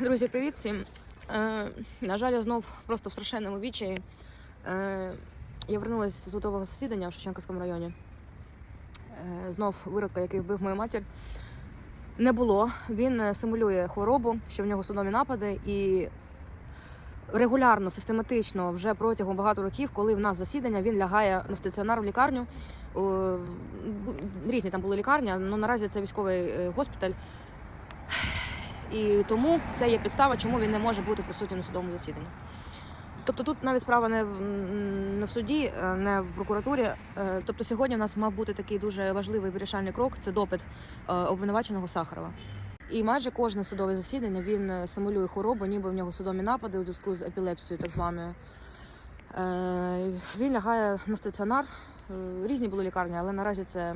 Друзі, привіт всім. Е, на жаль, я знов просто в страшенному відчаї. Е, я вернулася з судового засідання в Шевченківському районі. Е, знов виродка, який вбив мою матір. Не було. Він е, симулює хворобу, що в нього судомі напади, і регулярно, систематично, вже протягом багато років, коли в нас засідання, він лягає на стаціонар в лікарню. Е, Різні там були лікарні, але наразі це військовий е, госпіталь. І тому це є підстава, чому він не може бути присутнім на судовому засіданні. Тобто тут навіть справа не в, не в суді, е, не в прокуратурі. Е, Тобто сьогодні в нас мав бути такий дуже важливий вирішальний крок це допит е, обвинуваченого Сахарова. І майже кожне судове засідання він симулює хворобу, ніби в нього судомі напади у зв'язку з епілепсією, так званою. Він лягає на стаціонар. Е, Різні були лікарні, але наразі це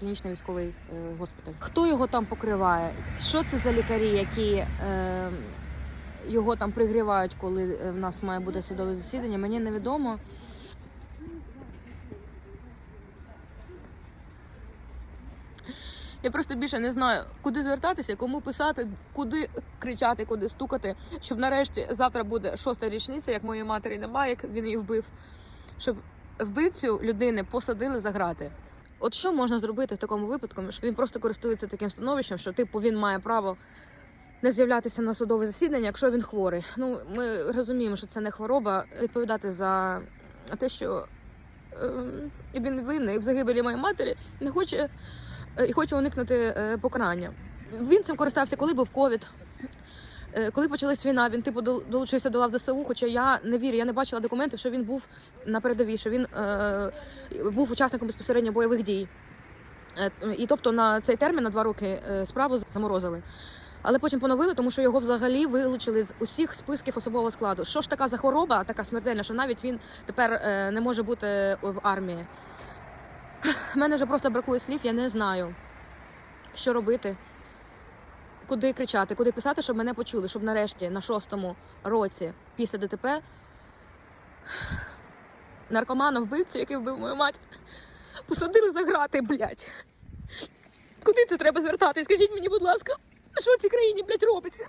клінічний військовий е, госпіталь. Хто його там покриває? Що це за лікарі, які е, його там пригрівають, коли в нас має бути судове засідання? Мені невідомо. Я просто більше не знаю, куди звертатися, кому писати, куди кричати, куди стукати, щоб нарешті завтра буде шоста річниця, як моєї матері немає, як він її вбив, щоб вбивцю людини посадили за грати. От що можна зробити в такому випадку? Що він просто користується таким становищем, що типу він має право не з'являтися на судове засідання, якщо він хворий. Ну ми розуміємо, що це не хвороба. Відповідати за те, що е, він винний в загибелі моєї матері, не хоче е, і хоче уникнути е, покарання. Він цим користався, коли був ковід. Е, Коли почалась війна, він типу долучився до лав ЗСУ, хоча я не вірю, я не бачила документів, що він був на передовій, що він е, був учасником безпосередньо бойових дій. Е, І тобто на цей термін на два роки е, справу заморозили. Але потім поновили, тому що його взагалі вилучили з усіх списків особового складу. Що ж така за хвороба, така смертельна, що навіть він тепер не може бути в армії. Мене вже просто бракує слів, я не знаю, що робити, куди кричати, куди писати, щоб мене почули, щоб нарешті на шостому році після ДТП наркомана вбивцю, який вбив мою мать, посадили за грати, блядь. Куди це треба звертати? Скажіть мені, будь ласка, що в цій країні, блядь, робиться?